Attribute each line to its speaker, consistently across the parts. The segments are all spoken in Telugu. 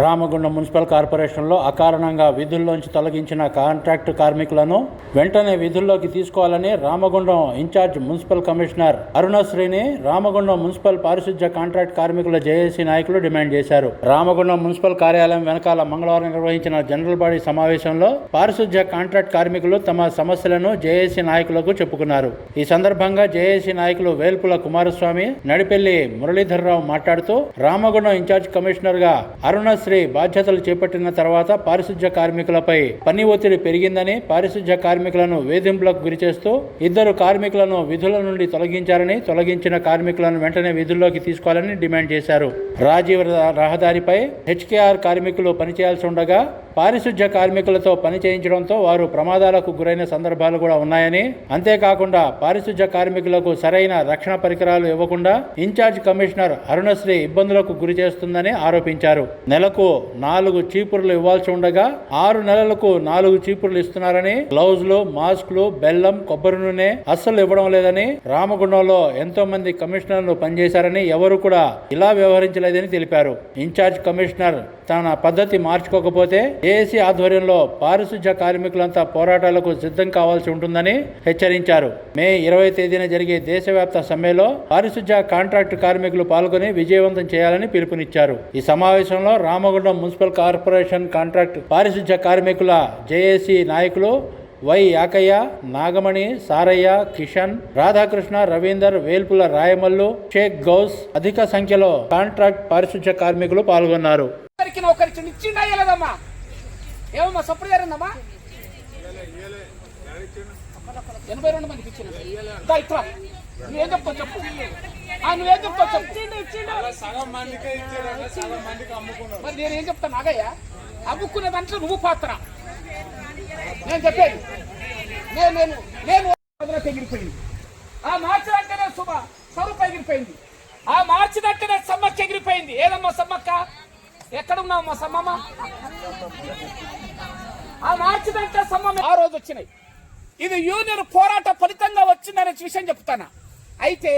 Speaker 1: రామగుండం మున్సిపల్ కార్పొరేషన్లో అకారణంగా విధుల్లోంచి తొలగించిన కాంట్రాక్టు కార్మికులను వెంటనే విధుల్లోకి తీసుకోవాలని రామగుండం ఇన్ఛార్జ్ మున్సిపల్ కమిషనర్ అరుణశ్రీని రామగుండం మున్సిపల్ పారిశుధ్య కాంట్రాక్ట్ కార్మికుల జేఏసీ నాయకులు డిమాండ్ చేశారు. రామగుండం మున్సిపల్ కార్యాలయం వెనకాల మంగళవారం నిర్వహించిన జనరల్ బాడీ సమావేశంలో పారిశుధ్య కాంట్రాక్ట్ కార్మికులు తమ సమస్యలను జేఏసీ నాయకులకు చెప్పుకున్నారు. ఈ సందర్భంగా జేఏసీ నాయకులు వేల్పుల కుమారస్వామి నడిపెల్లి మురళీధర్రావు మాట్లాడుతూ రామగుండం ఇన్ఛార్జ్ కమిషనర్గా గా అరుణశ్రీ బాధ్యతలు చేపట్టిన తర్వాత పారిశుధ్య కార్మికులపై పని ఒత్తిడి పెరిగిందని పారిశుధ్య కార్మికులను వేధింపులకు గురిచేస్తూ ఇద్దరు కార్మికులను విధుల నుండి తొలగించారని తొలగించిన కార్మికులను వెంటనే విధుల్లోకి తీసుకోవాలని డిమాండ్ చేశారు. రాజీవ్ రహదారిపై హెచ్కేఆర్ కార్మికులు పనిచేయాల్సి ఉండగా పారిశుధ్య కార్మికులతో పని చేయించడంతో వారు ప్రమాదాలకు గురైన సందర్భాలు కూడా ఉన్నాయని అంతేకాకుండా పారిశుధ్య కార్మికులకు సరైన రక్షణ పరికరాలు ఇవ్వకుండా ఇన్ఛార్జ్ కమిషనర్ అరుణశ్రీ ఇబ్బందులకు గురి చేస్తుందని ఆరోపించారు. నెలకు నాలుగు చీపుర్లు ఇవ్వాల్సి ఉండగా ఆరు నెలలకు నాలుగు చీపుర్లు ఇస్తున్నారని గ్లౌజులు మాస్కులు బెల్లం కొబ్బరి నూనె అస్సలు ఇవ్వడం లేదని రామగుండంలో ఎంతో మంది కమిషనర్లు పనిచేశారని ఎవరు కూడా ఇలా వ్యవహరించలేదని తెలిపారు. ఇన్ఛార్జ్ కమిషనర్ తన పద్ధతి మార్చుకోకపోతే ఏసీ ఆధ్వర్యంలో పారిశుధ్య కార్మికులంతా పోరాటాలకు సిద్ధం కావాల్సి ఉంటుందని హెచ్చరించారు. మే ఇరవై తేదీన జరిగే దేశవ్యాప్త సమ్మెలో పారిశుధ్య కాంట్రాక్టు కార్మికులు పాల్గొని విజయవంతం చేయాలని పిలుపునిచ్చారు. ఈ సమావేశంలో రామగుండం మున్సిపల్ కార్పొరేషన్ కాంట్రాక్ట్ పారిశుధ్య కార్మికుల జేఏసీ నాయకులు వై యాకయ్య నాగమణి సారయ్య కిషన్ రాధాకృష్ణ రవీందర్ వేల్పుల రాయమల్లు షేక్ గౌస్ అధిక సంఖ్యలో కాంట్రాక్ట్ పారిశుధ్య కార్మికులు పాల్గొన్నారు.
Speaker 2: ఏమమ్మా సప్పుడు జరిగిందమ్మా ఎనభై రెండు మందికి ఇచ్చిన. ఇట్లా నువ్వేం చెప్తావు? చెప్పు. నువ్వేం చెప్తావు
Speaker 3: సగం మందికే ఇచ్చారంటే సగం మందికి అమ్ముకున్నారు.
Speaker 2: మరి నేను ఏం చెప్తాను నాగయ్య? అమ్ముకునే దాంట్లో నువ్వు పాత్ర. నేను చెప్పేది. నేను నేను నేను ఎగిరిపోయింది ఆ మార్చినట్టునే శుభ స్వరూప ఎగిరిపోయింది. ఆ మార్చినట్టునే సమ్మక్క ఎగిరిపోయింది. ఏదమ్మా సమ్మక్క? ఎక్కడున్నావు మా సమ్మమ్మ? ఆ మార్చినట్టే సమ్మమ్మ ఆ రోజు వచ్చినాయి. ఇది యూనియన్ పోరాట ఫలితంగా వచ్చిందనే విషయం చెప్తానా? అయితే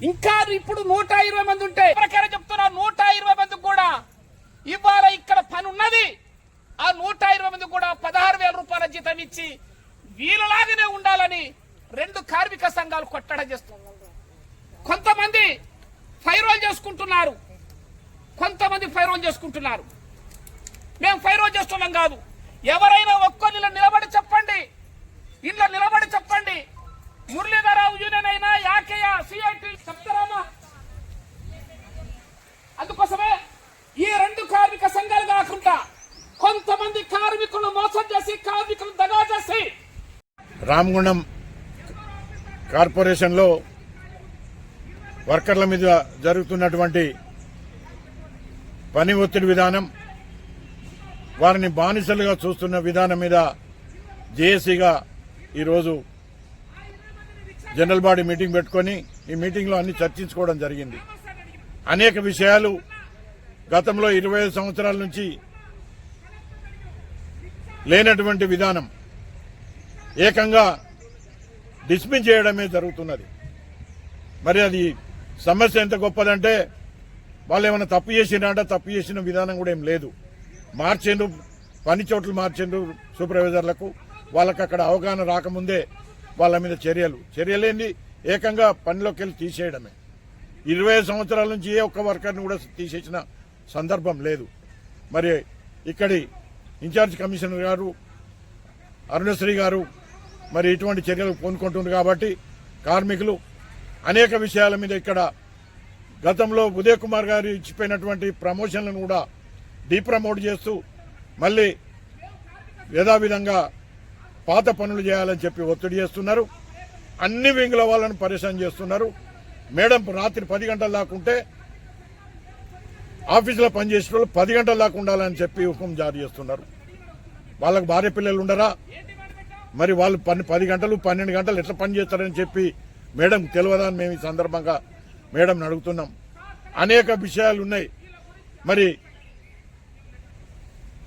Speaker 2: ఇంకా ఇప్పుడు నూట ఇరవై మంది ఉంటే ప్రకారం చెప్తున్నా నూట ఇరవై మంది కూడా ఇవాళ ఇక్కడ పని ఉన్నది ఆ నూట ఇరవై మంది కూడా పదహారు వేల రూపాయల జీతం ఇచ్చి వీళ్ళలాగానే ఉండాలని రెండు కార్మిక సంఘాలు కొట్టడ చేస్తున్నారు కొంతమంది ఫైరోల్ చేసుకుంటున్నారు. కొంతమంది ఫైరోల్ చేసుకుంటున్నారు. మేము ఫైరోల్ చేస్తున్నాం కాదు. ఎవరైనా ఒక్కొల్లిలో నిలబడి చెప్పండి. ఇళ్ళ నిలబడి చెప్పండి. మురళీధరరావు యూనియన్ అయినా యాకేయ సిఐటి చెప్తారామా అందుకోసమే ఈ రెండు కార్మిక సంఘాలు కాకుండా కొంతమంది కార్మికులు మోసం చేసి కార్మికులు దగా చేసి
Speaker 3: రామగుండం కార్పొరేషన్లో వర్కర్ల మీద జరుగుతున్నటువంటి పని ఒత్తిడి విధానం వారిని బానిసలుగా చూస్తున్న విధానం మీద జేఏసీగా ఈరోజు జనరల్ బాడీ మీటింగ్ పెట్టుకొని ఈ మీటింగ్లో అన్ని చర్చించుకోవడం జరిగింది. అనేక విషయాలు గతంలో ఇరవై ఐదు సంవత్సరాల నుంచి లేనటువంటి విధానం ఏకంగా డిస్మిస్ చేయడమే జరుగుతున్నది. మరి అది సమస్య ఎంత గొప్పదంటే వాళ్ళు ఏమైనా తప్పు చేసినారంటే తప్పు చేసిన విధానం కూడా ఏం లేదు. మార్చిండ్రు పని చోట్లు మార్చిండ్రు సూపర్వైజర్లకు. వాళ్ళకి అక్కడ అవగాహన రాకముందే వాళ్ళ మీద చర్యలు. చర్యలేంది ఏకంగా పనిలోకి వెళ్ళి తీసేయడమే. ఇరవై సంవత్సరాల నుంచి ఏ ఒక్క వర్కర్ని కూడా తీసేసిన సందర్భం లేదు. మరి ఇక్కడి ఇన్ఛార్జ్ కమిషనర్ గారు అరుణశ్రీ గారు మరి ఇటువంటి చర్యలు పూనుకుంటున్నారు కాబట్టి కార్మికులు అనేక విషయాల మీద ఇక్కడ గతంలో ఉదయ్ కుమార్ గారు ఇచ్చిపోయినటువంటి ప్రమోషన్లను కూడా డీప్రమోట్ చేస్తూ మళ్ళీ యథావిధంగా పాత పనులు చేయాలని చెప్పి ఒత్తిడి చేస్తున్నారు. అన్ని వింగుల వాళ్ళను పరిశ్రమ చేస్తున్నారు. మేడం రాత్రి పది గంటల దాకా ఉంటే ఆఫీసులో పనిచేసే వాళ్ళు పది గంటల దాకా ఉండాలని చెప్పి హుకుం జారీ చేస్తున్నారు. వాళ్ళకు భార్య పిల్లలు ఉండరా? మరి వాళ్ళు పని పది గంటలు పన్నెండు గంటలు ఎట్లా పని చేస్తారని చెప్పి మేడం తెలియదా అని మేము ఈ సందర్భంగా మేడంని అడుగుతున్నాం. అనేక విషయాలు ఉన్నాయి. మరి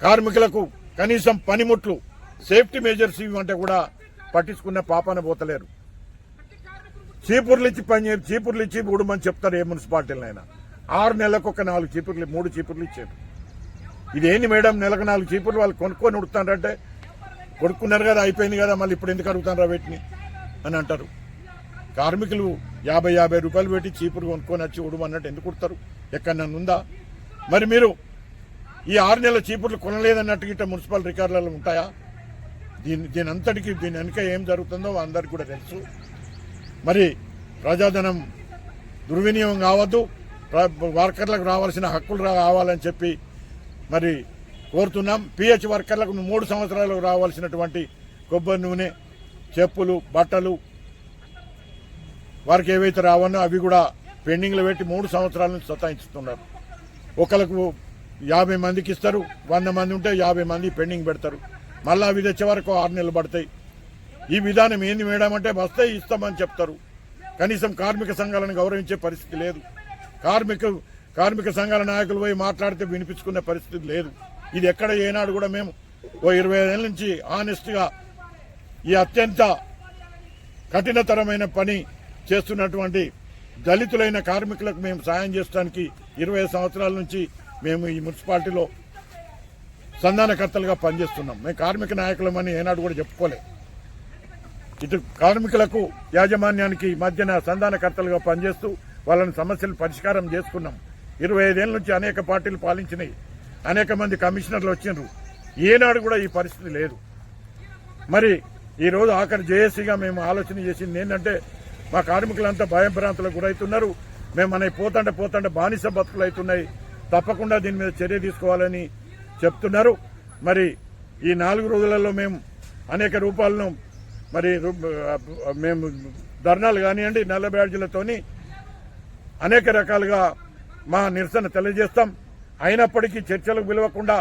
Speaker 3: కార్మికులకు కనీసం పనిముట్లు సేఫ్టీ మెజర్స్ ఇవ్వంటే కూడా పట్టించుకునే పాపాన పోతలేరు. చీపుర్లు ఇచ్చి పని చీపుర్లు ఇచ్చి ఊడమని చెప్తారు ఏ మున్సిపాలిటీలైనా ఆరు నెలలకు ఒక నాలుగు చీపుర్లు మూడు చీపుర్లు ఇచ్చారు. ఇదేంది మేడం నెలకు నాలుగు చీపుర్లు వాళ్ళు కొనుక్కొని ఉడుతారంటే కొడుకున్నారు కదా అయిపోయింది కదా మళ్ళీ ఇప్పుడు ఎందుకు అడుగుతారా వీటిని అని అంటారు. కార్మికులు యాభై యాభై రూపాయలు పెట్టి చీపురు కొనుక్కొని వచ్చి ఉడమన్నట్టు ఎందుకు కుడతారు ఎక్కడన్నా ఉందా? మరి మీరు ఈ ఆరు నెలల చీపుర్లు కొనలేదన్నట్టు గిట్ట మున్సిపల్ రికార్డులలో ఉంటాయా? దీని దీని అంతటికి దీని వెనుక ఏం జరుగుతుందో అందరికి కూడా తెలుసు. మరి ప్రజాధనం దుర్వినియోగం కావద్దు. వర్కర్లకు రావాల్సిన హక్కులు రావాలని చెప్పి మరి కోరుతున్నాం. పిహెచ్ వర్కర్లకు మూడు సంవత్సరాలకు రావాల్సినటువంటి కొబ్బరి నూనె చెప్పులు బట్టలు వారికి ఏవైతే రావన్నో అవి కూడా పెండింగ్లో పెట్టి మూడు సంవత్సరాల నుంచి సతాయించుతున్నారు. ఒకళ్ళకు యాభై మందికి ఇస్తారు వంద మంది ఉంటే యాభై మంది పెండింగ్ పెడతారు. మళ్ళీ అవి తెచ్చే వరకు ఆరు నెలలు పడతాయి. ఈ విధానం ఏంది మేడం అంటే వస్తే ఇస్తామని చెప్తారు. కనీసం కార్మిక సంఘాలను గౌరవించే పరిస్థితి లేదు. కార్మిక కార్మిక సంఘాల నాయకులు పోయి మాట్లాడితే వినిపించుకునే పరిస్థితి లేదు. ఇది ఎక్కడ ఏనాడు కూడా మేము ఓ ఇరవై ఐదేళ్ళ నుంచి ఆనెస్ట్గా ఈ అత్యంత కఠినతరమైన పని చేస్తున్నటువంటి దళితులైన కార్మికులకు మేము సాయం చేయడానికి ఇరవై సంవత్సరాల నుంచి మేము ఈ మున్సిపాలిటీలో సంధానకర్తలుగా పనిచేస్తున్నాం. మేము కార్మిక నాయకులమని ఏనాడు కూడా చెప్పుకోలే ఇటు కార్మికులకు యాజమాన్యానికి మధ్యన సంధానకర్తలుగా పనిచేస్తూ వాళ్ళని సమస్యలు పరిష్కారం చేసుకున్నాం. ఇరవై ఐదేళ్ళ నుంచి అనేక పార్టీలు పాలించినాయి. అనేక మంది కమిషనర్లు వచ్చిండ్రు. ఏనాడు కూడా ఈ పరిస్థితి లేదు. మరి ఈరోజు ఆఖరి జేఏసీగా మేము ఆలోచన చేసింది ఏంటంటే మా కార్మికులంతా భయభ్రాంతులకు గురవుతున్నారు మేము మన పోతంటే పోతంటే బానిస బతుకులు అవుతున్నాయి తప్పకుండా దీని మీద చర్య తీసుకోవాలని చెప్తున్నారు. మరి ఈ నాలుగు రోజులలో మేము అనేక రూపాలను మరి మేము ధర్నాలు కానివ్వండి నల్ల బ్యాడ్జీలతోని అనేక రకాలుగా మా నిరసన తెలియజేస్తాం. అయినప్పటికీ చర్చలకు పిలవకుండా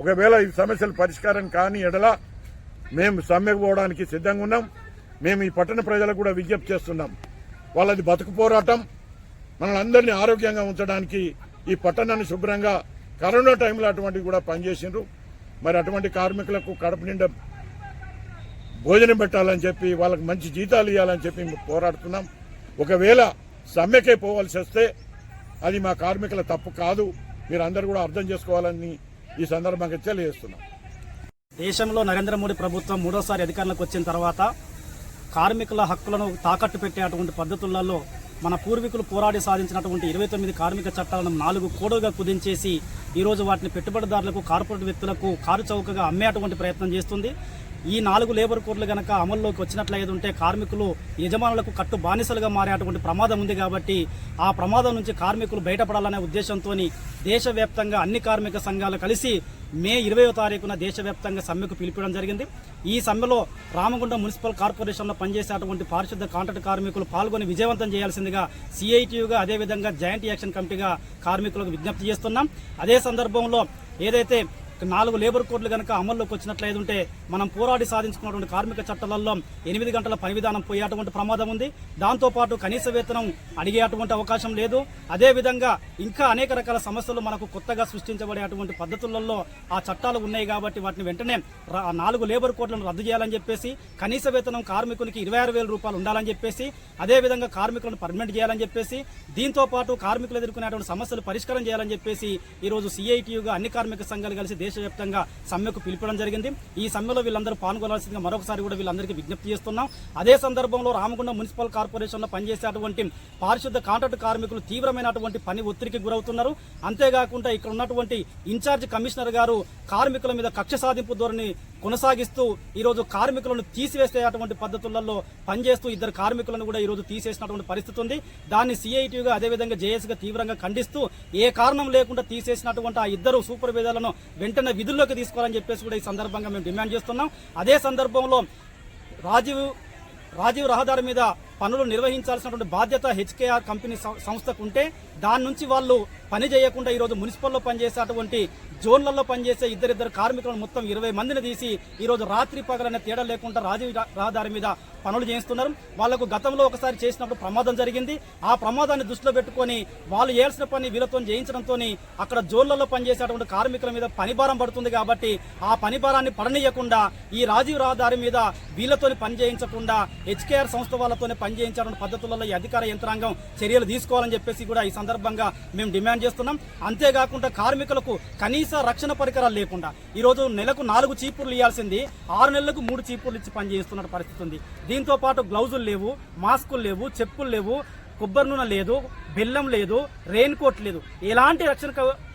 Speaker 3: ఒకవేళ ఈ సమస్యలు పరిష్కారం కాని ఎడల మేము సమ్మెకు పోవడానికి సిద్ధంగా ఉన్నాం. మేము ఈ పట్టణ ప్రజలకు కూడా విజ్ఞప్తి చేస్తున్నాం. వాళ్ళది బతుకు పోరాటం. మనల్ని అందరినీ ఆరోగ్యంగా ఉంచడానికి ఈ పట్టణాన్ని శుభ్రంగా కరోనా టైంలో అటువంటివి కూడా పనిచేసిండ్రు. మరి అటువంటి కార్మికులకు కడప నిండా భోజనం పెట్టాలని చెప్పి వాళ్ళకి మంచి జీతాలు ఇవ్వాలని చెప్పి మేము పోరాడుతున్నాం. ఒకవేళ సమ్మెకే పోవాల్సి వస్తే అది మా కార్మికుల తప్పు కాదు. మీరు అందరూ కూడా అర్థం చేసుకోవాలని ఈ సందర్భంగా తెలియజేస్తున్నాం.
Speaker 4: దేశంలో నరేంద్ర మోడీ ప్రభుత్వం మూడోసారి అధికారంలోకి వచ్చిన తర్వాత కార్మికుల హక్కులను తాకట్టు పెట్టేటువంటి పద్ధతులలో మన పూర్వీకులు పోరాడి సాధించినటువంటి ఇరవై తొమ్మిది కార్మిక చట్టాలను నాలుగు కోడుగా కుదించేసి ఈరోజు వాటిని పెట్టుబడిదారులకు కార్పొరేట్ వ్యక్తులకు కారు చౌకగా అమ్మేటువంటి ప్రయత్నం చేస్తుంది. ఈ నాలుగు లేబర్ కోడ్లు గనక అమల్లోకి వచ్చినట్లయితే ఉంటే కార్మికులు యజమానులకు కట్టు బానిసలుగా మారేటువంటి ప్రమాదం ఉంది కాబట్టి ఆ ప్రమాదం నుంచి కార్మికులు బయటపడాలనే ఉద్దేశంతో దేశవ్యాప్తంగా అన్ని కార్మిక సంఘాలు కలిసి మే ఇరవయో తారీఖున దేశవ్యాప్తంగా సమ్మెకు పిలిపడం జరిగింది. ఈ సమ్మెలో రామగుండం మున్సిపల్ కార్పొరేషన్లో పనిచేసేటువంటి పారిశుద్ధ కాంట్రాక్ట్ కార్మికులు పాల్గొని విజయవంతం చేయాల్సిందిగా సిఐటియుగా అదేవిధంగా జాయింట్ యాక్షన్ కమిటీగా కార్మికులకు విజ్ఞప్తి చేస్తున్నాం. అదే సందర్భంలో ఏదైతే నాలుగు లేబర్ కోడ్లు కనుక అమల్లోకి వచ్చినట్లయితే ఉంటే మనం పోరాడి సాధించుకున్నటువంటి కార్మిక చట్టాలలో ఎనిమిది గంటల పని విధానం పోయేటువంటి ప్రమాదం ఉంది. దాంతోపాటు కనీస వేతనం అడిగేటువంటి అవకాశం లేదు. అదేవిధంగా ఇంకా అనేక రకాల సమస్యలు మనకు కొత్తగా సృష్టించబడేటువంటి పద్ధతులలో ఆ చట్టాలు ఉన్నాయి కాబట్టి వాటిని వెంటనే నాలుగు లేబర్ కోడ్లను రద్దు చేయాలని చెప్పేసి కనీస వేతనం కార్మికునికి ఇరవై ఆరు వేల రూపాయలు ఉండాలని చెప్పేసి అదేవిధంగా కార్మికులను పర్మనెంట్ చేయాలని చెప్పేసి దీంతో పాటు కార్మికులు ఎదుర్కొనేటువంటి సమస్యలు పరిష్కారం చేయాలని చెప్పేసి ఈరోజు సిఐటియుగా అన్ని కార్మిక సంఘాలు కలిసి దేశవ్యాప్తంగా సమ్మెకు పిలిపడం జరిగింది. ఈ సమ్మెలో వీళ్ళందరూ పాల్గొనాల్సిందిగా మరొకసారి కూడా వీళ్ళందరికీ విజ్ఞప్తి చేస్తున్నాం. అదే సందర్భంలో రామగుండం మున్సిపల్ కార్పొరేషన్లో పనిచేసేటువంటి పారిశుద్ధ కాంట్రాక్ట్ కార్మికులు తీవ్రమైనటువంటి పని ఒత్తిడికి గురవుతున్నారు. అంతేకాకుండా ఇక్కడ ఉన్నటువంటి ఇన్ఛార్జ్ కమిషనర్ గారు కార్మికుల మీద కక్ష సాధింపు ధోరణి కొనసాగిస్తూ ఈరోజు కార్మికులను తీసివేసే అటువంటి పద్ధతులలో పనిచేస్తూ ఇద్దరు కార్మికులను కూడా ఈరోజు తీసేసినటువంటి పరిస్థితి ఉంది. దాన్ని సిఐటిగా అదేవిధంగా జేఏసీగా తీవ్రంగా ఖండిస్తూ ఏ కారణం లేకుండా తీసేసినటువంటి ఆ ఇద్దరు సూపర్వైజర్లను వెంటనే విధుల్లోకి తీసుకోవాలని చెప్పేసి కూడా ఈ సందర్భంగా మేము డిమాండ్ చేస్తున్నాం. అదే సందర్భంలో రాజీవ్ రాజీవ్ రహదారి మీద పనులు నిర్వహించాల్సినటువంటి బాధ్యత హెచ్కేఆర్ కంపెనీ సంస్థకు ఉంటే దాని నుంచి వాళ్ళు పని చేయకుండా ఈరోజు మున్సిపల్లో పనిచేసేటువంటి జోన్లలో పనిచేసే ఇద్దరిద్దరు కార్మికులను మొత్తం ఇరవై మందిని తీసి ఈరోజు రాత్రి పగలనే తేడా లేకుండా రాజీవ్ రహదారి మీద పనులు చేస్తున్నారు. వాళ్ళకు గతంలో ఒకసారి చేసినప్పుడు ప్రమాదం జరిగింది. ఆ ప్రమాదాన్ని దృష్టిలో పెట్టుకొని వాళ్ళు చేయాల్సిన పని వీళ్ళతో చేయించడంతో అక్కడ జోన్లలో పనిచేసేటువంటి కార్మికుల మీద పనిభారం పడుతుంది కాబట్టి ఆ పనిభారాన్ని పడనీయకుండా ఈ రాజీవ్ రహదారి మీద వీళ్ళతోని పని చేయించకుండా హెచ్కేఆర్ సంస్థ వాళ్ళతోనే పని పద్ధతులలో ఈ అధికార యంత్రాంగం చర్యలు తీసుకోవాలని చెప్పేసి కూడా ఈ సందర్భంగా మేము డిమాండ్ చేస్తున్నాం. అంతేకాకుండా కార్మికులకు కనీస రక్షణ పరికరాలు లేకుండా ఈరోజు నెలకు నాలుగు చీపుర్లు ఇవ్వాల్సింది. ఆరు నెలలకు మూడు చీపుర్లు ఇచ్చి పనిచేస్తున్న పరిస్థితి ఉంది. దీంతో పాటు గ్లౌజులు లేవు మాస్కులు లేవు చెప్పులు లేవు కొబ్బరి నూనె లేదు బెల్లం లేదు రెయిన్ కోట్ లేదు. ఎలాంటి రక్షణ క-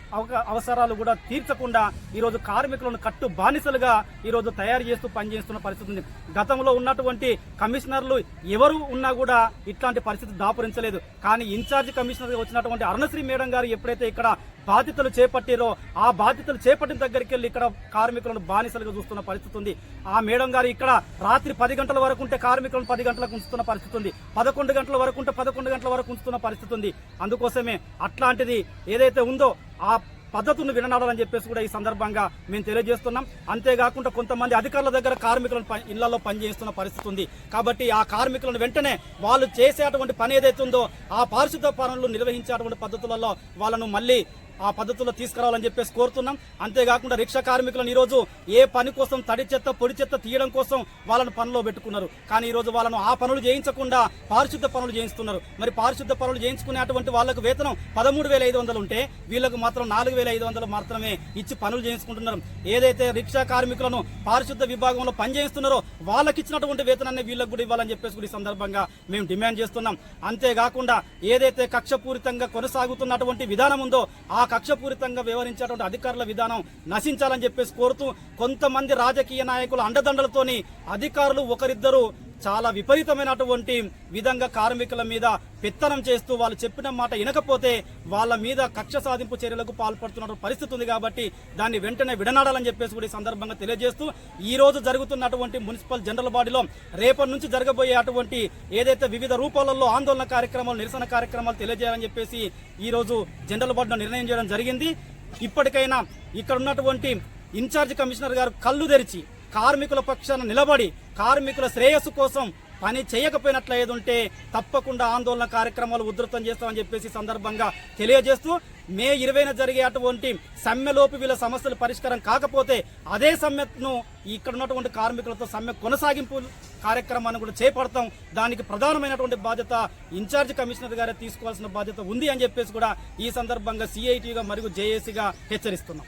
Speaker 4: అవసరాలు కూడా తీర్చకుండా ఈరోజు కార్మికులను కట్టు బానిసలుగా ఈరోజు తయారు చేస్తూ పనిచేస్తున్న పరిస్థితి ఉంది. గతంలో ఉన్నటువంటి కమిషనర్లు ఎవరు ఉన్నా కూడా ఇట్లాంటి పరిస్థితి దాపురించలేదు. కానీ ఇన్ఛార్జ్ కమిషనర్ వచ్చినటువంటి అరుణశ్రీ మేడం గారు ఎప్పుడైతే ఇక్కడ బాధ్యతలు చేపట్టిరో ఆ బాధ్యతలు చేపట్టిన దగ్గరికి వెళ్ళి ఇక్కడ కార్మికులను బానిసలుగా చూస్తున్న పరిస్థితి ఉంది. ఆ మేడం గారు ఇక్కడ రాత్రి పది గంటల వరకు ఉంటే కార్మికులను పది గంటలకు ఉంచుతున్న పరిస్థితి ఉంది. పదకొండు గంటల వరకు ఉంటే పదకొండు గంటల వరకు ఉంచుతున్న పరిస్థితి ఉంది. అందుకోసమే అట్లాంటిది ఏదైతే ఉందో ఆ పద్ధతులను విననాడాలని చెప్పేసి కూడా ఈ సందర్భంగా మేము తెలియజేస్తున్నాం. అంతేకాకుండా కొంతమంది అధికారుల దగ్గర కార్మికులను ఇళ్ళలో పనిచేస్తున్న పరిస్థితి ఉంది. కాబట్టి ఆ కార్మికులను వెంటనే వాళ్ళు చేసేటువంటి పని ఏదైతే ఉందో ఆ పారిశుద్ధ పనులు నిర్వహించేటువంటి పద్ధతులలో వాళ్ళను మళ్ళీ ఆ పద్ధతుల్లో తీసుకురావాలని చెప్పేసి కోరుతున్నాం. అంతేకాకుండా రిక్షా కార్మికులను ఈరోజు ఏ పని కోసం తడి చెత్త పొడి చెత్త తీయడం కోసం వాళ్ళను పనిలో పెట్టుకున్నారు. కానీ ఈరోజు వాళ్ళను ఆ పనులు చేయించకుండా పారిశుద్ధ పనులు చేయిస్తున్నారు. మరి పారిశుద్ధ పనులు చేయించుకునేటువంటి వాళ్ళకు వేతనం పదమూడు వేల ఐదు వందలు ఉంటే వీళ్ళకు మాత్రం నాలుగు వేల ఐదు వందలు మాత్రమే ఇచ్చి పనులు చేయించుకుంటున్నారు. ఏదైతే రిక్షా కార్మికులను పారిశుద్ధ విభాగంలో పనిచేయిస్తున్నారో వాళ్ళకి ఇచ్చినటువంటి వేతనాన్ని వీళ్ళకు కూడా ఇవ్వాలని చెప్పేసి కూడా ఈ సందర్భంగా మేము డిమాండ్ చేస్తున్నాం. అంతేకాకుండా ఏదైతే కక్షపూరితంగా కొనసాగుతున్నటువంటి విధానం ఉందో ఆ కక్షపూరితంగా వ్యవహరించేటువంటి అధికారుల విధానం నశించాలని చెప్పేసి కోరుతూ కొంతమంది రాజకీయ నాయకుల అండదండలతోని అధికారులు ఒకరిద్దరు చాలా విపరీతమైనటువంటి విధంగా కార్మికుల మీద పెత్తనం చేస్తూ వాళ్ళు చెప్పిన మాట వినకపోతే వాళ్ళ మీద కక్ష సాధింపు చర్యలకు పాల్పడుతున్న పరిస్థితి ఉంది కాబట్టి దాన్ని వెంటనే విడనాడాలని చెప్పేసి కూడా ఈ సందర్భంగా తెలియజేస్తూ ఈ రోజు జరుగుతున్నటువంటి మున్సిపల్ జనరల్ బాడీలో రేపటి నుంచి జరగబోయే అటువంటి ఏదైతే వివిధ రూపాలలో ఆందోళన కార్యక్రమాలు నిరసన కార్యక్రమాలు తెలియజేయాలని చెప్పేసి ఈ రోజు జనరల్ బాడీలో నిర్ణయం చేయడం జరిగింది. ఇప్పటికైనా ఇక్కడ ఉన్నటువంటి ఇన్ఛార్జ్ కమిషనర్ గారు కళ్ళు తెరిచి కార్మికుల పక్షాన నిలబడి కార్మికుల శ్రేయస్సు కోసం పని చేయకపోయినట్లు ఏదుంటే తప్పకుండా ఆందోళన కార్యక్రమాలు ఉధృతం చేస్తామని చెప్పేసి సందర్భంగా తెలియజేస్తూ మే ఇరవైన జరిగే అటువంటి సమ్మెలోపు వీళ్ళ సమస్యలు పరిష్కారం కాకపోతే అదే సమ్మెను ఇక్కడ ఉన్నటువంటి కార్మికులతో సమ్మె కొనసాగింపు కార్యక్రమాన్ని కూడా చేపడతాం. దానికి ప్రధానమైనటువంటి బాధ్యత ఇన్ఛార్జ్ కమిషనర్ గారే తీసుకోవాల్సిన బాధ్యత ఉంది అని చెప్పేసి కూడా ఈ సందర్భంగా సిఐటిగా మరియు జేఏసీగా హెచ్చరిస్తున్నాం.